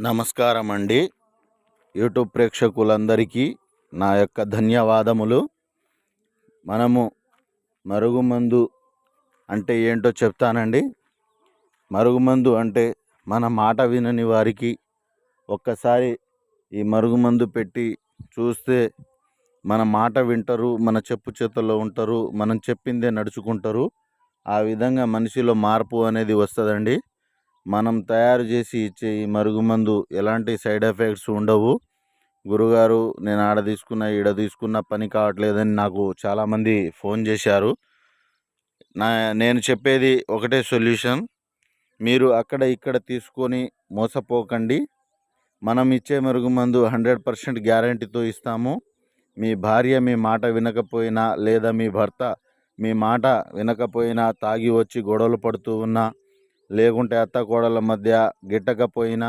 నమస్కారం అండి యూట్యూబ్ ప్రేక్షకులందరికీ నా యొక్క ధన్యవాదములు. మనము మరుగుమందు అంటే ఏంటో చెప్తానండి. మరుగుమందు అంటే మన మాట వినని వారికి ఒక్కసారి ఈ మరుగుమందు పెట్టి చూస్తే మన మాట వింటారు మన చెప్పు చేతుల్లో ఉంటారు మనం చెప్పిందే నడుచుకుంటారు. ఆ విధంగా మనిషిలో మార్పు అనేది వస్తుందండి. మనం తయారు చేసి ఇచ్చే ఈ మరుగుమందు ఎలాంటి సైడ్ ఎఫెక్ట్స్ ఉండవు. గురుగారు నేను ఆడ తీసుకున్న ఈడ తీసుకున్న పని కావట్లేదని నాకు చాలామంది ఫోన్ చేశారు. నా నేను చెప్పేది ఒకటే సొల్యూషన్. మీరు అక్కడ ఇక్కడ తీసుకొని మోసపోకండి. మనం ఇచ్చే మరుగుమందు హండ్రెడ్ పర్సెంట్ గ్యారంటీతో ఇస్తాము. మీ భార్య మీ మాట వినకపోయినా లేదా మీ భర్త మీ మాట వినకపోయినా తాగి వచ్చి గొడవలు పడుతూ ఉన్నా లేకుంటే అత్త కోడళ్ళ మధ్య గిట్టకపోయినా